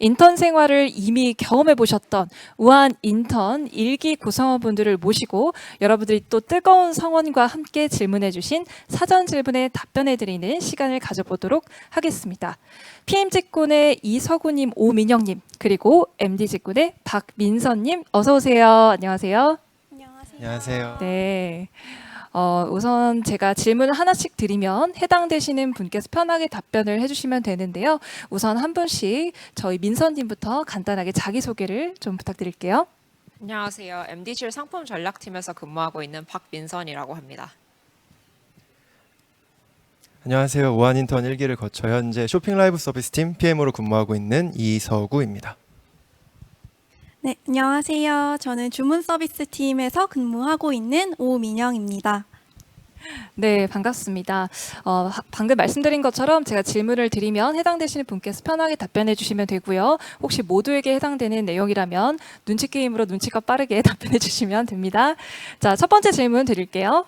인턴 생활을 이미 경험해 보셨던 우한 인턴 일기 구성원분들을 모시고 여러분들이 또 뜨거운 성원과 함께 질문해 주신 사전 질문에 답변해 드리는 시간을 가져보도록 하겠습니다. PM 직군의 이서구님, 오민영님, 그리고 MD 직군의 박민선님, 어서 오세요. 안녕하세요. 안녕하세요. 네. 어, 우선 제가 질문을 하나씩 드리면 해당되시는 분께서 편하게 답변을 해주시면 되는데요. 우선 한 분씩 저희 민선님부터 간단하게 자기소개를 좀 부탁드릴게요. 안녕하세요. MD실 상품 전략팀에서 근무하고 있는 박민선이라고 합니다. 안녕하세요. 우한 인턴 1기를 거쳐 현재 쇼핑 라이브 서비스 팀 PM으로 근무하고 있는 이서구입니다. 네, 안녕하세요. 저는 주문 서비스 팀에서 근무하고 있는 오민영입니다. 네, 반갑습니다. 어, 하- 방금 말씀드린 것처럼 제가 질문을 드리면 해당되시는 분께서 편하게 답변해 주시면 되고요. 혹시 모두에게 해당되는 내용이라면 눈치 게임으로 눈치가 빠르게 답변해 주시면 됩니다. 자, 첫 번째 질문 드릴게요.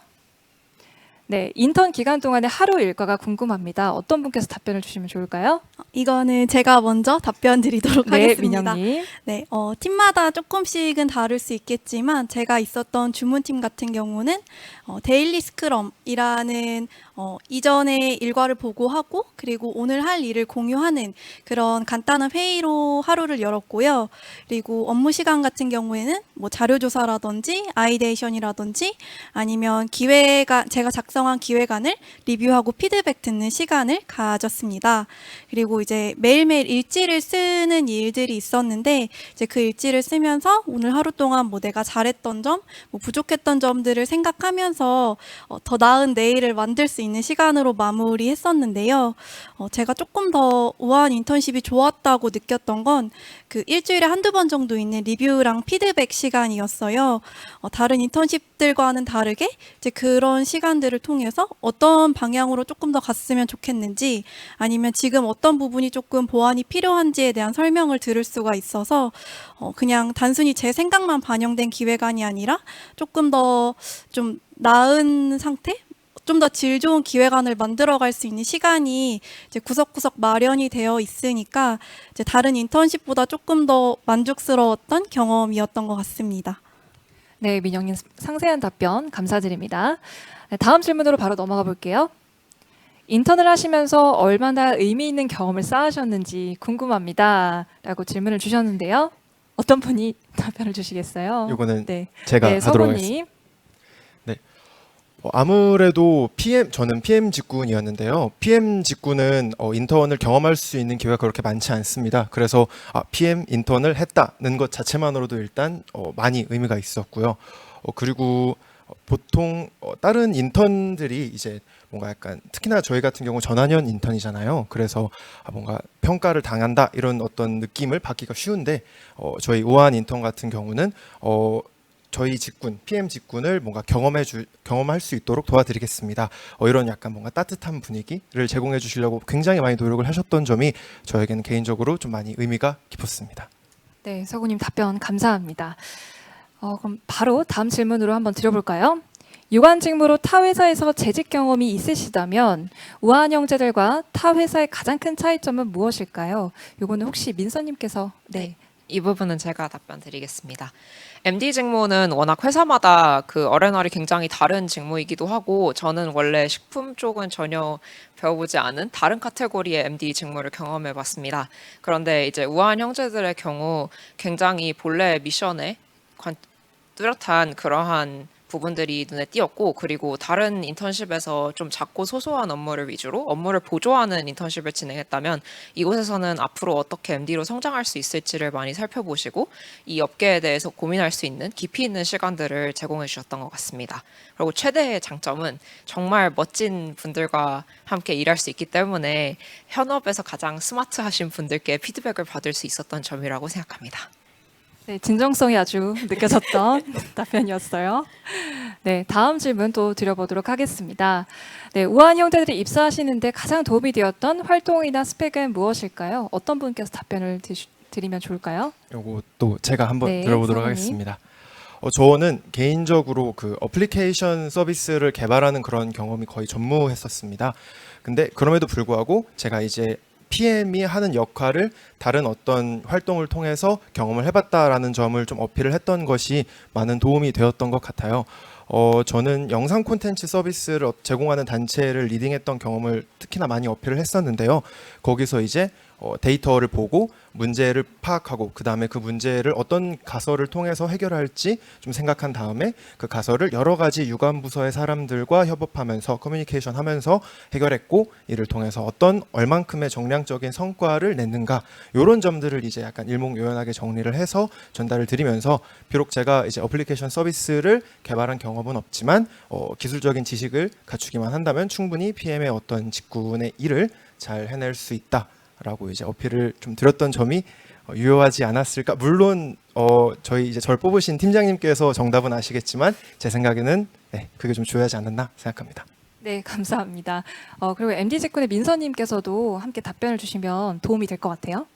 네, 인턴 기간 동안의 하루 일과가 궁금합니다. 어떤 분께서 답변을 주시면 좋을까요? 이거는 제가 먼저 답변 드리도록 네, 하겠습니다. 민영님. 네, 어, 팀마다 조금씩은 다를 수 있겠지만 제가 있었던 주문팀 같은 경우는 어, 데일리 스크럼이라는 어, 이전의 일과를 보고하고 그리고 오늘 할 일을 공유하는 그런 간단한 회의로 하루를 열었고요. 그리고 업무 시간 같은 경우에는 뭐 자료 조사라든지 아이데이션이라든지 아니면 기획안 제가 작성한 기획안을 리뷰하고 피드백 듣는 시간을 가졌습니다. 그리고 이제 매일매일 일지를 쓰는 일들이 있었는데 이제 그 일지를 쓰면서 오늘 하루 동안 뭐 내가 잘했던 점, 뭐 부족했던 점들을 생각하면서 어, 더 나은 내일을 만들 수 있는 시간으로 마무리했었는데요. 어, 제가 조금 더 우아한 인턴십이 좋았다고 느꼈던 건 그 일주일에 한두 번 정도 있는 리뷰랑 피드백 시간이었어요. 어, 다른 인턴십들과는 다르게 이제 그런 시간들을 통해서 어떤 방향으로 조금 더 갔으면 좋겠는지 아니면 지금 어떤 부분이 조금 보완이 필요한지에 대한 설명을 들을 수가 있어서 어, 그냥 단순히 제 생각만 반영된 기획안이 아니라 조금 더 좀 나은 상태? 좀 더 질 좋은 기획안을 만들어갈 수 있는 시간이 이제 구석구석 마련이 되어 있으니까 이제 다른 인턴십보다 조금 더 만족스러웠던 경험이었던 것 같습니다. 네, 민영님 상세한 답변 감사드립니다. 네, 다음 질문으로 바로 넘어가 볼게요. 인턴을 하시면서 얼마나 의미 있는 경험을 쌓으셨는지 궁금합니다. 라고 질문을 주셨는데요. 어떤 분이 답변을 주시겠어요? 요거는 네, 제가 네, 하도록 하겠습니다. 어, 아무래도 PM 저는 PM 직군이었는데요. PM 직군은 어, 인턴을 경험할 수 있는 기회가 그렇게 많지 않습니다. 그래서 아, PM 인턴을 했다는 것 자체만으로도 일단 어, 많이 의미가 있었고요. 어, 그리고 어, 보통 어, 다른 인턴들이 이제 뭔가 약간 특히나 저희 같은 경우 전환연 인턴이잖아요. 그래서 아, 뭔가 평가를 당한다 이런 어떤 느낌을 받기가 쉬운데 어, 저희 우한 인턴 같은 경우는 어, 저희 직군, PM 직군을 뭔가 경험해 주 경험할 수 있도록 도와드리겠습니다. 어, 이런 약간 뭔가 따뜻한 분위기를 제공해 주시려고 굉장히 많이 노력을 하셨던 점이 저에게는 개인적으로 좀 많이 의미가 깊었습니다. 네, 서구님 답변 감사합니다. 어, 그럼 바로 다음 질문으로 한번 드려볼까요? 유관 직무로 타 회사에서 재직 경험이 있으시다면 우한 형제들과 타 회사의 가장 큰 차이점은 무엇일까요? 요거는 혹시 민서님께서 네, 이 부분은 제가 답변 드리겠습니다. MD 직무는 워낙 회사마다 그 어레널이 굉장히 다른 직무이기도 하고 저는 원래 식품 쪽은 전혀 배워보지 않은 다른 카테고리의 MD 직무를 경험해 봤습니다. 그런데 이제 우아한 형제들의 경우 굉장히 본래 미션에 관, 뚜렷한 그러한 부분들이 눈에 띄었고 그리고 다른 인턴십에서 좀 작고 소소한 업무를 위주로 업무를 보조하는 인턴십을 진행했다면 이곳에서는 앞으로 어떻게 MD로 성장할 수 있을지를 많이 살펴보시고 이 업계에 대해서 고민할 수 있는 깊이 있는 시간들을 제공해 주셨던 것 같습니다. 그리고 최대의 장점은 정말 멋진 분들과 함께 일할 수 있기 때문에 현업에서 가장 스마트하신 분들께 피드백을 받을 수 있었던 점이라고 생각합니다. 네, 진정성이 아주 느껴졌던 답변이었어요. 네, 다음 질문 또 드려보도록 하겠습니다. 네, 우한 형제들이 입사하시는데 가장 도움이 되었던 활동이나 스펙은 무엇일까요? 어떤 분께서 답변을 드시, 드리면 좋을까요? 요거 또 제가 한번 네, 들어보도록 사모님. 하겠습니다. 어, 저는 개인적으로 그 어플리케이션 서비스를 개발하는 그런 경험이 거의 전무했었습니다. 근데 그럼에도 불구하고 제가 이제 PM이 하는 역할을 다른 어떤 활동을 통해서 경험을 해봤다라는 점을 좀 어필을 했던 것이 많은 도움이 되었던 것 같아요. 어, 저는 영상 콘텐츠 서비스를 업- 제공하는 단체를 리딩했던 경험을 특히나 많이 어필을 했었는데요. 거기서 이제 어, 데이터를 보고 문제를 파악하고 그 다음에 그 문제를 어떤 가설을 통해서 해결할지 좀 생각한 다음에 그 가설을 여러 가지 유관 부서의 사람들과 협업하면서 커뮤니케이션 하면서 해결했고 이를 통해서 어떤 얼만큼의 정량적인 성과를 냈는가 이런 점들을 이제 약간 일목요연하게 정리를 해서 전달을 드리면서 비록 제가 이제 어플리케이션 서비스를 개발한 경험은 없지만 어, 기술적인 지식을 갖추기만 한다면 충분히 PM의 어떤 직군의 일을 잘 해낼 수 있다 라고 이제 어필을 좀 드렸던 점이 어, 유효하지 않았을까? 물론 어, 저희 이제 절 뽑으신 팀장님께서 정답은 아시겠지만 제 생각에는 네, 그게 좀 중요하지 않았나 생각합니다. 네, 감사합니다. 어, 그리고 MD 직군의 민서님께서도 함께 답변을 주시면 도움이 될 것 같아요.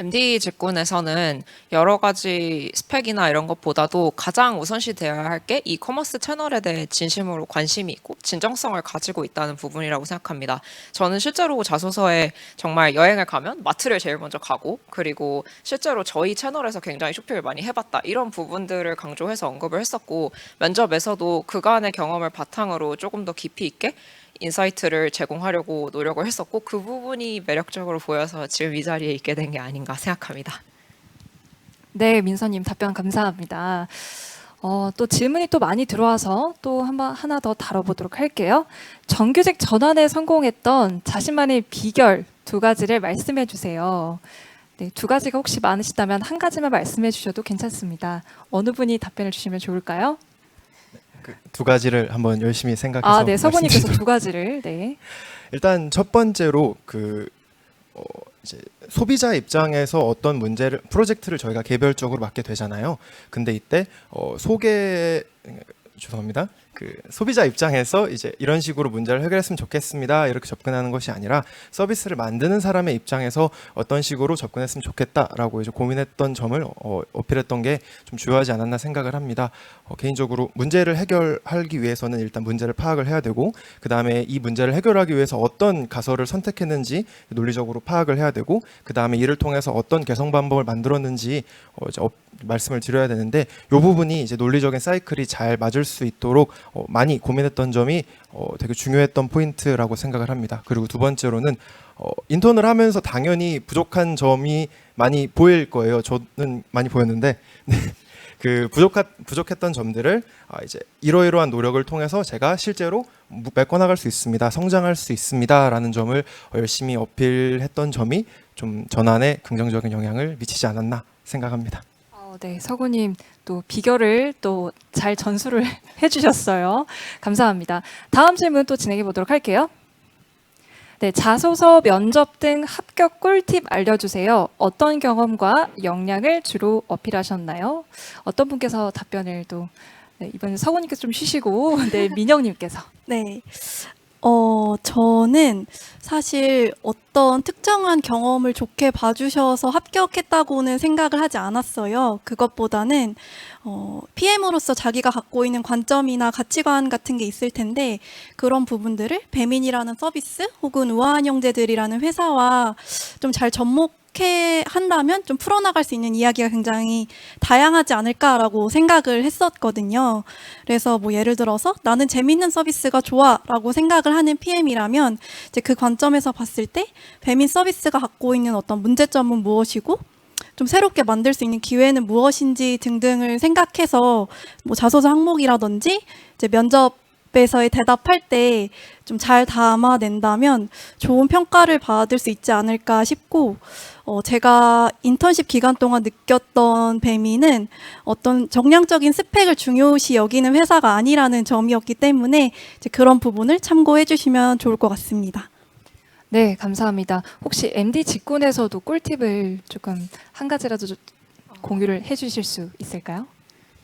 MD 직군에서는 여러 가지 스펙이나 이런 것보다도 가장 우선시 되어야 할 게 이 커머스 채널에 대해 진심으로 관심이 있고 진정성을 가지고 있다는 부분이라고 생각합니다. 저는 실제로 자소서에 정말 여행을 가면 마트를 제일 먼저 가고 그리고 실제로 저희 채널에서 굉장히 쇼핑을 많이 해봤다 이런 부분들을 강조해서 언급을 했었고 면접에서도 그간의 경험을 바탕으로 조금 더 깊이 있게 인사이트를 제공하려고 노력을 했었고 그 부분이 매력적으로 보여서 지금 이 자리에 있게 된 게 아닌가 생각합니다. 네, 민서님 답변 감사합니다. 어, 또 질문이 또 많이 들어와서 또 한번 하나 더 다뤄보도록 할게요. 정규직 전환에 성공했던 자신만의 비결 두 가지를 말씀해 주세요. 네, 두 가지가 혹시 많으시다면 한 가지만 말씀해 주셔도 괜찮습니다. 어느 분이 답변을 주시면 좋을까요? 그두 가지를 한번 열심히 생각해서 아, 네, 서구님께서 말씀드리도록 두 가지를. 네. 일단 첫 번째로 그 어, 이제 소비자 입장에서 어떤 문제를 프로젝트를 저희가 개별적으로 맡게 되잖아요. 근데 이때 어, 소개 죄송합니다. 그 소비자 입장에서 이제 이런 식으로 문제를 해결했으면 좋겠습니다. 이렇게 접근하는 것이 아니라 서비스를 만드는 사람의 입장에서 어떤 식으로 접근했으면 좋겠다라고 이제 고민했던 점을 어, 어필했던 게 좀 중요하지 않았나 생각을 합니다. 어, 개인적으로 문제를 해결하기 위해서는 일단 문제를 파악을 해야 되고 그 다음에 이 문제를 해결하기 위해서 어떤 가설을 선택했는지 논리적으로 파악을 해야 되고 그 다음에 이를 통해서 어떤 개선 방법을 만들었는지 어, 이제 업- 말씀을 드려야 되는데 이 부분이 이제 논리적인 사이클이 잘 맞을 수 있도록 어, 많이 고민했던 점이 어, 되게 중요했던 포인트라고 생각을 합니다. 그리고 두 번째로는 어, 인턴을 하면서 당연히 부족한 점이 많이 보일 거예요. 저는 많이 보였는데 네. 그 부족한 부족했던 점들을 아, 이제 이러이러한 노력을 통해서 제가 실제로 무- 메꿔나갈 수 있습니다. 성장할 수 있습니다라는 점을 열심히 어필했던 점이 좀 전환에 긍정적인 영향을 미치지 않았나 생각합니다. 어, 네, 서구님 또 비결을 또 잘 전수를 해주셨어요. 감사합니다. 다음 질문 또 진행해 보도록 할게요. 네, 자소서, 면접 등 합격 꿀팁 알려주세요. 어떤 경험과 역량을 주로 어필하셨나요? 어떤 분께서 답변을 또 네, 이번에 서구님께서 좀 쉬시고 네 민영님께서 네. 어, 저는 사실 어떤 특정한 경험을 좋게 봐주셔서 합격했다고는 생각을 하지 않았어요. 그것보다는, 어, PM으로서 자기가 갖고 있는 관점이나 가치관 같은 게 있을 텐데, 그런 부분들을 배민이라는 서비스 혹은 우아한 형제들이라는 회사와 좀 잘 접목 해 한다면 좀 풀어나갈 수 있는 이야기가 굉장히 다양하지 않을까라고 생각을 했었거든요. 그래서 뭐 예를 들어서 나는 재밌는 서비스가 좋아라고 생각을 하는 PM이라면 이제 그 관점에서 봤을 때 배민 서비스가 갖고 있는 어떤 문제점은 무엇이고 좀 새롭게 만들 수 있는 기회는 무엇인지 등등을 생각해서 뭐 자소서 항목이라든지 이제 면접 에서의 대답할 때 좀 잘 담아낸다면 좋은 평가를 받을 수 있지 않을까 싶고 어, 제가 인턴십 기간 동안 느꼈던 배미는 어떤 정량적인 스펙을 중요시 여기는 회사가 아니라는 점이었기 때문에 그런 부분을 참고해 주시면 좋을 것 같습니다. 네 감사합니다. 혹시 MD 직군에서도 꿀팁을 조금 한 가지라도 좀 공유를 해 주실 수 있을까요?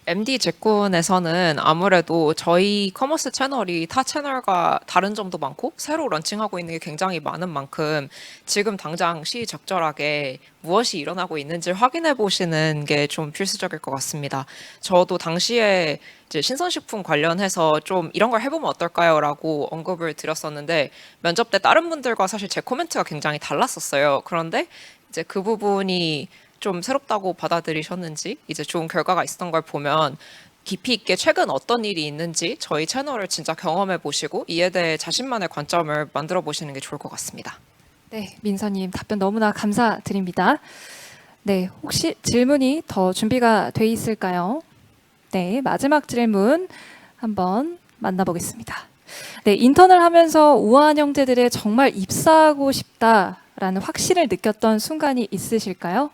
MD 직군에서는 아무래도 저희 커머스 채널이 타 채널과 다른 점도 많고 새로 런칭하고 있는 게 굉장히 많은 만큼 지금 당장 시적절하게 무엇이 일어나고 있는지 확인해 보시는 게 좀 필수적일 것 같습니다. 저도 당시에 신선식품 관련해서 좀 이런 걸 해보면 어떨까요?라고 언급을 드렸었는데 면접 때 다른 분들과 사실 제 코멘트가 굉장히 달랐었어요. 그런데 이제 그 부분이 좀 새롭다고 받아들이셨는지 이제 좋은 결과가 있었던 걸 보면 깊이 있게 최근 어떤 일이 있는지 저희 채널을 진짜 경험해 보시고 이에 대해 자신만의 관점을 만들어 보시는 게 좋을 것 같습니다. 네, 민서님 답변 너무나 감사드립니다. 네, 혹시 질문이 더 준비가 돼 있을까요? 네, 마지막 질문 한번 만나보겠습니다. 네, 인턴을 하면서 우아한 형제들의 정말 입사하고 싶다라는 확신을 느꼈던 순간이 있으실까요?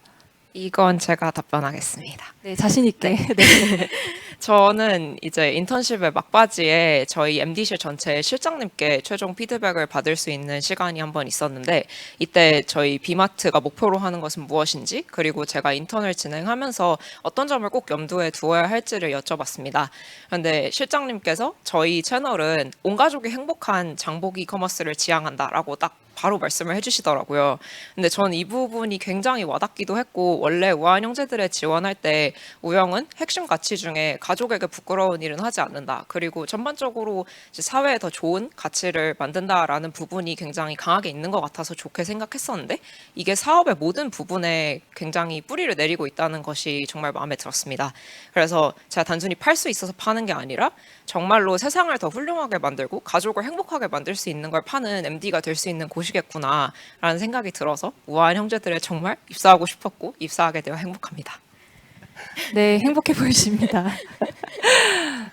이건 제가 답변하겠습니다. 네, 자신 있게. 네. 저는 이제 인턴십의 막바지에 저희 MD실 전체 실장님께 최종 피드백을 받을 수 있는 시간이 한 번 있었는데 이때 저희 비마트가 목표로 하는 것은 무엇인지 그리고 제가 인턴을 진행하면서 어떤 점을 꼭 염두에 두어야 할지를 여쭤봤습니다. 그런데 실장님께서 저희 채널은 온 가족이 행복한 장보기 커머스를 지향한다라고 딱 바로 말씀을 해주시더라고요. 근데 저는 이 부분이 굉장히 와닿기도 했고 원래 우아한 형제들의 지원할 때 우영은 핵심 가치 중에 가족에게 부끄러운 일은 하지 않는다. 그리고 전반적으로 사회에 더 좋은 가치를 만든다라는 부분이 굉장히 강하게 있는 것 같아서 좋게 생각했었는데 이게 사업의 모든 부분에 굉장히 뿌리를 내리고 있다는 것이 정말 마음에 들었습니다. 그래서 제가 단순히 팔 수 있어서 파는 게 아니라 정말로 세상을 더 훌륭하게 만들고 가족을 행복하게 만들 수 있는 걸 파는 MD가 될 수 있는 곳이겠구나라는 생각이 들어서 우아한 형제들에 정말 입사하고 싶었고 입사하게 되어 행복합니다. 네, 행복해 보이십니다.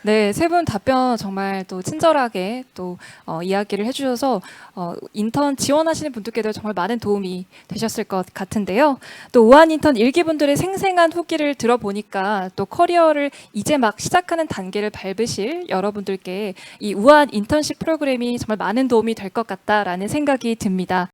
네, 세 분 답변 정말 또 친절하게 또 어, 이야기를 해주셔서 어, 인턴 지원하시는 분들께도 정말 많은 도움이 되셨을 것 같은데요. 또 우한 인턴 일기분들의 생생한 후기를 들어보니까 또 커리어를 이제 막 시작하는 단계를 밟으실 여러분들께 이 우한 인턴십 프로그램이 정말 많은 도움이 될 것 같다라는 생각이 듭니다.